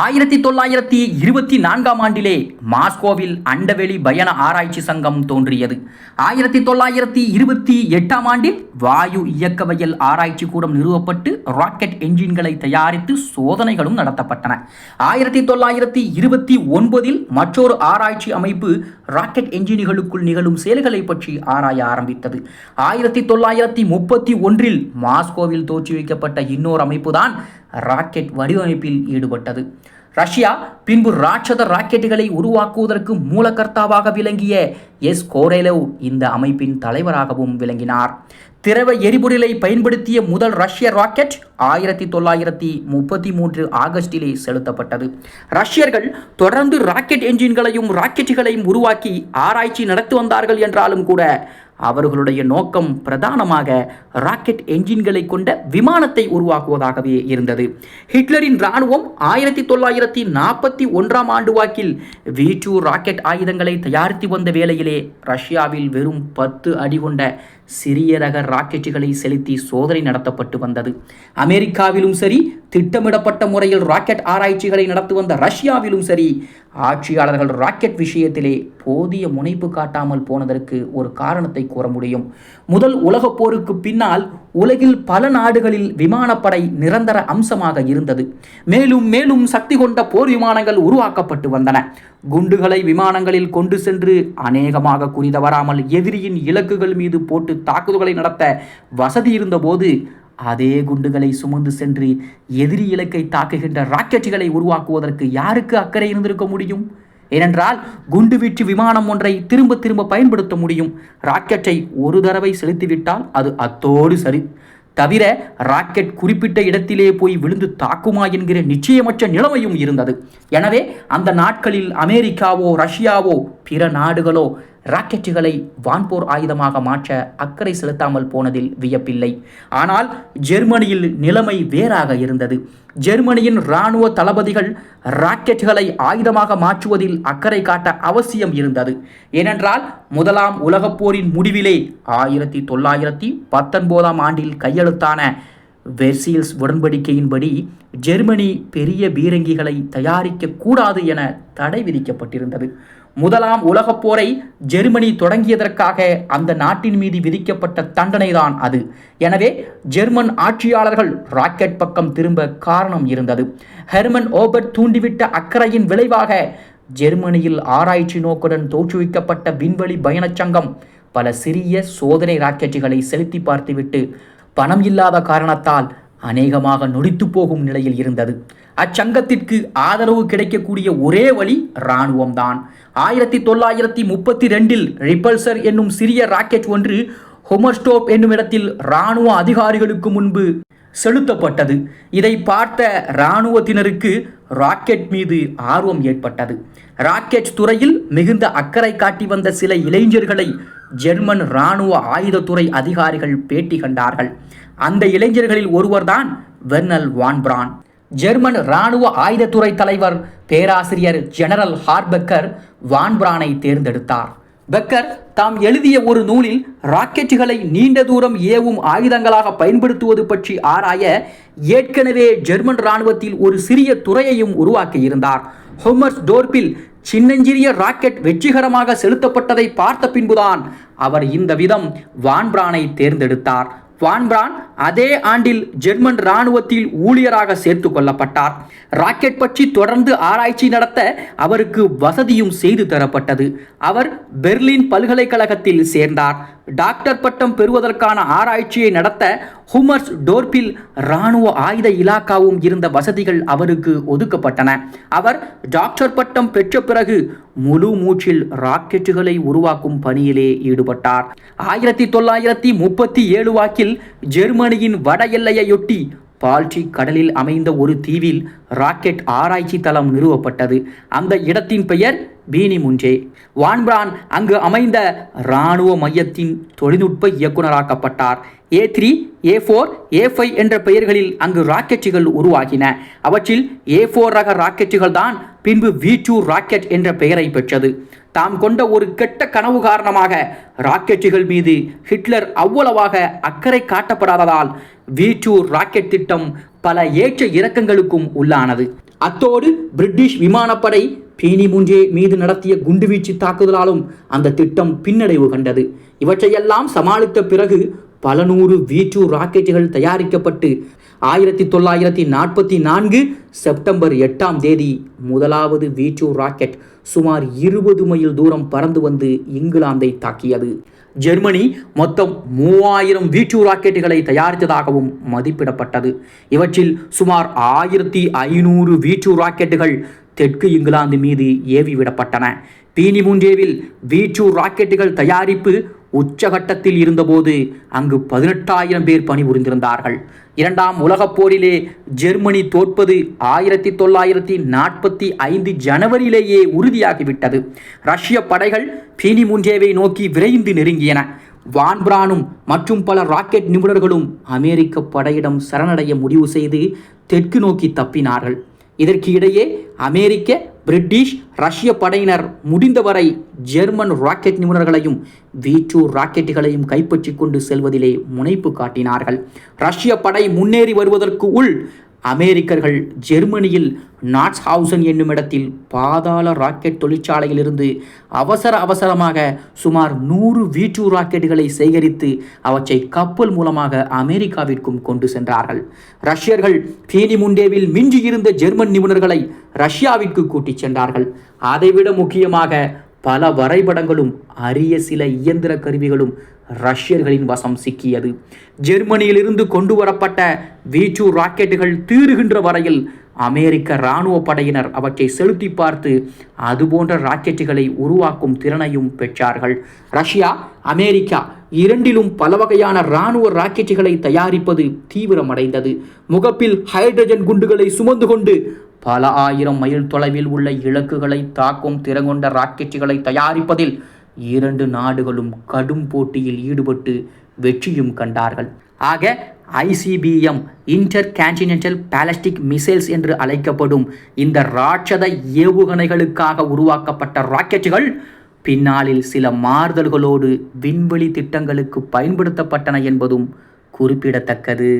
ஆயிரத்தி தொள்ளாயிரத்தி இருபத்தி நான்காம் ஆண்டிலே மாஸ்கோவில் அண்டவெளி பயண ஆராய்ச்சி சங்கம் தோன்றியது. ஆயிரத்தி தொள்ளாயிரத்தி இருபத்தி எட்டாம் ஆண்டில் வாயு இயக்கவியல் ஆராய்ச்சி கூடம் நிறுவப்பட்டு ராக்கெட் என்ஜின்களை தயாரித்து சோதனைகளும் நடத்தப்பட்டன. ஆயிரத்தி தொள்ளாயிரத்தி இருபத்தி ஒன்பதில் மற்றொரு ஆராய்ச்சி அமைப்பு ராக்கெட் என்ஜின்களுக்குள் நிகழும் செயல்களை பற்றி ஆராய ஆரம்பித்தது. ஆயிரத்தி தொள்ளாயிரத்தி முப்பத்தி ஒன்றில் மாஸ்கோவில் தோற்றுவிக்கப்பட்ட இன்னொரு அமைப்புதான் ராக்கெட் வடிவமைப்பில் ஈடுபட்டது. ரஷ்யா பின்பு ராட்சத ராக்கெட்டுகளை உருவாக்குவதற்கு மூலகர்த்தாவாக விளங்கிய எஸ் கோரேலவ் இந்த அமைப்பின் தலைவராகவும் விளங்கினார். திரவ எரிபொருளை பயன்படுத்திய முதல் ரஷ்ய ராக்கெட் ஆயிரத்தி தொள்ளாயிரத்தி முப்பத்தி மூன்று ஆகஸ்டிலே செலுத்தப்பட்டது. ரஷ்யர்கள் தொடர்ந்து ராக்கெட் என்ஜின்களையும் ராக்கெட்டுகளையும் உருவாக்கி ஆராய்ச்சி நடத்தி வந்தார்கள் என்றாலும் கூட அவர்களுடைய நோக்கம் பிரதானமாக ராக்கெட் என்ஜின்களை கொண்ட விமானத்தை உருவாக்குவதாகவே இருந்தது. ஹிட்லரின் இராணுவம் ஆயிரத்தி தொள்ளாயிரத்தி நாற்பத்தி ஒன்றாம் ஆண்டு வாக்கில் வி டூ ராக்கெட் ஆயுதங்களை தயாரித்து வந்த வேளையிலே ரஷ்யாவில் வெறும் பத்து அடி கொண்ட சிறிய ரக ராக்கெட்டுகளை செலுத்தி சோதனை நடத்தப்பட்டு வந்தது. அமெரிக்காவிலும் சரி திட்டமிடப்பட்ட முறையில் ராக்கெட் ஆராய்ச்சிகளை நடத்தி வந்த ரஷ்யாவிலும் சரி ஆட்சியாளர்கள் ராக்கெட் விஷயத்திலே போதிய முனைப்பு காட்டாமல் போனதற்கு ஒரு காரணத்தை கூற முடியும். முதல் உலகப் போருக்கு பின்னால் உலகில் பல நாடுகளில் விமானப்படை நிரந்தர அம்சமாக இருந்தது. மேலும் மேலும் சக்தி கொண்ட போர் விமானங்கள் உருவாக்கப்பட்டு வந்தன. குண்டுகளை விமானங்களில் கொண்டு சென்று அநேகமாக குறிதவராமல் எதிரியின் இலக்குகள் மீது போட்டு தாக்குதல்களை நடத்த வசதி இருந்தபோது அதே குண்டுகளை சுமந்து சென்று எதிரி இலக்கை தாக்குகின்ற ராக்கெட்டுகளை உருவாக்குவதற்கு யாருக்கு அக்கறை இருந்திருக்க முடியும்? ஏனென்றால் குண்டுவீச்சு விமானம் ஒன்றை திரும்ப திரும்ப பயன்படுத்த முடியும். ராக்கெட்டை ஒரு தடவை செலுத்திவிட்டால் அது அத்தோடு சரி. தவிர ராக்கெட் குறிப்பிட்ட இடத்திலே போய் விழுந்து தாக்குமா என்கிற நிச்சயமற்ற நிலைமையும் இருந்தது. எனவே அந்த நாட்களில் அமெரிக்காவோ ரஷ்யாவோ பிற நாடுகளோ ராக்கெட்டுகளை வான்போர் ஆயுதமாக மாற்ற அக்கறை செலுத்தாமல் போனதில் வியப்பில்லை. ஆனால் ஜெர்மனியில் நிலைமை வேறாக இருந்தது. ஜெர்மனியின் இராணுவ தளபதிகள் ராக்கெட்டுகளை ஆயுதமாக மாற்றுவதில் அக்கறை காட்ட அவசியம் இருந்தது. ஏனென்றால் முதலாம் உலகப் போரின் முடிவிலே ஆயிரத்தி தொள்ளாயிரத்தி பத்தொன்பதாம் ஆண்டில் கையெழுத்தான வெர்சியல்ஸ் உடன்படிக்கையின்படி ஜெர்மனி பெரிய பீரங்கிகளை தயாரிக்க கூடாது என தடை விதிக்கப்பட்டிருந்தது. முதலாம் உலகப் போரை ஜெர்மனி தொடங்கியதற்காக அந்த நாட்டின் மீது விதிக்கப்பட்ட தண்டனைதான் அது. எனவே ஜெர்மன் ஆட்சியாளர்கள் ராக்கெட் பக்கம் திரும்ப காரணம் இருந்தது. ஹெர்மன் ஓபர்ட் தூண்டிவிட்ட அக்கறையின் விளைவாக ஜெர்மனியில் ஆராய்ச்சி நோக்குடன் தோற்றுவிக்கப்பட்ட விண்வெளி பயணச் சங்கம் பல சிறிய சோதனை ராக்கெட்டுகளை செலுத்தி பார்த்துவிட்டு பணம் இல்லாத காரணத்தால் அநேகமாக நொடித்து போகும் நிலையில் இருந்தது. அச்சங்கத்திற்கு ஆதரவு கிடைக்கக்கூடிய ஒரே வழி இராணுவம்தான். ஆயிரத்தி தொள்ளாயிரத்தி முப்பத்தி ரெண்டில் ரிப்பல்சர் என்னும் சிறிய ராக்கெட் ஒன்று ஹொமர்ஸ்டோப் என்னும் இடத்தில் இராணுவ அதிகாரிகளுக்கு முன்பு செலுத்தப்பட்டது. இதை பார்த்த இராணுவத்தினருக்கு ராக்கெட் மீது ஆர்வம் ஏற்பட்டது. ராக்கெட் துறையில் மிகுந்த அக்கறை காட்டி வந்த சில இளைஞர்களை ஜெர்மன் இராணுவ ஆயுதத்துறை அதிகாரிகள் பேட்டி கண்டார்கள். அந்த இளைஞர்களில் ஒருவர்தான் வெர்னல் வான்பிரான். ஜெர்மன் இராணுவ ஆயுதத்துறை தலைவர் பேராசிரியர் ஜெனரல் ஹார்பெக்கர் வான்பிரானை தேர்ந்தெடுத்தார். பெக்கர் தாம் எழுதிய ஒரு நூலில் ராக்கெட்டுகளை நீண்ட தூரம் ஏவும் ஆயுதங்களாக பயன்படுத்துவது பற்றி ஆராய ஏற்கனவே ஜெர்மன் இராணுவத்தில் ஒரு சிறிய துறையையும் உருவாக்கியிருந்தார். ஹொமர்ஸ் டோர்பில் சின்னஞ்சிறிய ராக்கெட் வெற்றிகரமாக செலுத்தப்பட்டதை பார்த்த பின்புதான் அவர் இந்த விதம் வான்பிரானை தேர்ந்தெடுத்தார். வான்பிரான் அதே ஆண்டில் ஜெர்மன் இராணுவத்தில் ஊழியராக சேர்த்து கொள்ளப்பட்டார். ராக்கெட் பற்றி தொடர்ந்து ஆராய்ச்சி நடத்த அவருக்கு வசதியும் செய்து தரப்பட்டது. அவர் பெர்லின் பல்கலைக்கழகத்தில் சேர்ந்தார். டாக்டர் பட்டம் பெறுவதற்கான ஆராய்ச்சியை நடத்த ஹுமர்ஸ் டோர்பில் இராணுவ ஆயுத இலாக்காவும் இருந்த வசதிகள் அவருக்கு ஒதுக்கப்பட்டன. அவர் டாக்டர் பட்டம் பெற்ற பிறகு முழு மூச்சில் ராக்கெட்டுகளை உருவாக்கும் பணியிலே ஈடுபட்டார். ஆயிரத்தி தொள்ளாயிரத்தி முப்பத்தி ஏழு வாக்கில் ஜெர்மனியின் வட எல்லையையொட்டி பால்டிக் கடலில் அமைந்த ஒரு தீவில் ராக்கெட் ஆராய்ச்சி தளம் நிறுவப்பட்டது. அந்த இடத்தின் பெயர் பீனி முன்ஜே வான்பிரான் அங்கு அமைந்த இராணுவ மையத்தின் தொழில்நுட்ப இயக்குனராக்கப்பட்டார் A three A four A five என்ற பெயர்களில் அங்கு ராக்கெட்டுகள் உருவாகின. அவற்றில் ஏ ஃபோர் ரக ராக்கெட்டுகள் தான் பின்பு வி டூ ராக்கெட் என்ற பெயரை பெற்றது. தாம் கொண்ட ஒரு கெட்ட கனவு காரணமாக ராக்கெட்டுகள் மீது ஹிட்லர் அவ்வளவாக அக்கறை காட்டப்படாததால் வி டூ ராக்கெட் திட்டம் பல ஏற்ற இறக்கங்களுக்கும் உள்ளானது. அத்தோடு பிரிட்டிஷ் விமானப்படை பீனிமுஞ்சே மீது நடத்திய குண்டுவீச்சு தாக்குதலாலும் அந்த திட்டம் பின்னடைவு கண்டது. இவற்றையெல்லாம் சமாளித்த பிறகு பல நூறு வி டூ ராக்கெட்டுகள் தயாரிக்கப்பட்டு ஆயிரத்தி தொள்ளாயிரத்தி நாற்பத்தி நான்கு செப்டம்பர் எட்டாம் தேதி முதலாவது வி டூ ராக்கெட் சுமார் இருபது மைல் தூரம் பறந்து வந்து இங்கிலாந்தை தாக்கியது. ஜெர்மனி மொத்தம் மூவாயிரம் வி டூ ராக்கெட்டுகளை தயாரித்ததாகவும் மதிப்பிடப்பட்டது. இவற்றில் சுமார் ஆயிரத்தி ஐநூறு வி டூ ராக்கெட்டுகள் தெற்கு இங்கிலாந்து மீது ஏவி விடப்பட்டன பீனிமுண்டேவில் வி டூ ராக்கெட்டுகள் தயாரிப்பு உச்சகட்டத்தில் இருந்தபோது அங்கு பதினெட்டாயிரம் பேர் பணிபுரிந்திருந்தார்கள் இரண்டாம் உலகப் போரிலே ஜெர்மனி தோற்பது ஆயிரத்தி தொள்ளாயிரத்தி நாற்பத்தி ஐந்து ஜனவரியிலேயே உறுதியாகிவிட்டது. ரஷ்ய படைகள் பீனிமுண்டேவை நோக்கி விரைந்து நெருங்கியன. வான்பிரானும் மற்றும் பல ராக்கெட் நிபுணர்களும் அமெரிக்க படையிடம் சரணடைய முடிவு செய்து தெற்கு நோக்கி தப்பினார்கள். இதற்கு இடையே அமெரிக்க பிரிட்டிஷ் ரஷ்ய படையினர் முடிந்தவரை ஜெர்மன் ராக்கெட் நிபுணர்களையும் வி டூ ராக்கெட்டுகளையும் கைப்பற்றி கொண்டு செல்வதிலே முனைப்பு காட்டினார்கள். ரஷ்ய படை முன்னேறி வருவதற்கு உள் அமெரிக்கர்கள் ஜெர்மனியில் நாட்ஸ் ஹவுசன் என்னும் இடத்தில் பாதாள ராக்கெட் தொழிற்சாலையிலிருந்து அவசர அவசரமாக சுமார் நூறு வீட்டு டூ ராக்கெட்டுகளை சேகரித்து அவற்றை கப்பல் மூலமாக அமெரிக்காவிற்கும் கொண்டு சென்றார்கள். ரஷ்யர்கள் பீனிமுண்டேவில் மிஞ்சியிருந்த ஜெர்மன் நிபுணர்களை ரஷ்யாவிற்கு கூட்டிச் சென்றார்கள். அதைவிட முக்கியமாக பல வரைபடங்களும் அரிய சில இயந்திர கருவிகளும் ரஷ்யர்களின் வசம் சிக்கியது. ஜெர்மனியிலிருந்து கொண்டு வரப்பட்ட வி டூ ராக்கெட்டுகள் தீருகின்ற வரையில் அமெரிக்க இராணுவ படையினர் அவற்றை செலுத்தி பார்த்து அதுபோன்ற ராக்கெட்டுகளை உருவாக்கும் திறனையும் பெற்றார்கள். ரஷ்யா அமெரிக்கா இரண்டிலும் பல வகையான இராணுவ ராக்கெட்டுகளை தயாரிப்பது தீவிரமடைந்தது. முகப்பில் ஹைட்ரஜன் குண்டுகளை சுமந்து கொண்டு பல ஆயிரம் மைல் தொலைவில் உள்ள இலக்குகளை தாக்கும் திறங்கொண்ட ராக்கெட்டுகளை தயாரிப்பதில் இரண்டு நாடுகளும் கடும் போட்டியில் ஈடுபட்டு வெற்றியும் கண்டார்கள். ஆக ICBM intercontinental ballistic missiles என்று அழைக்கப்படும் இந்த ராட்சத ஏவுகணைகளுக்காக உருவாக்கப்பட்ட ராக்கெட்டுகள் பின்னாளில் சில மாறுதல்களோடு விண்வெளி திட்டங்களுக்கு பயன்படுத்தப்பட்டன என்பதும் குறிப்பிடத்தக்கது.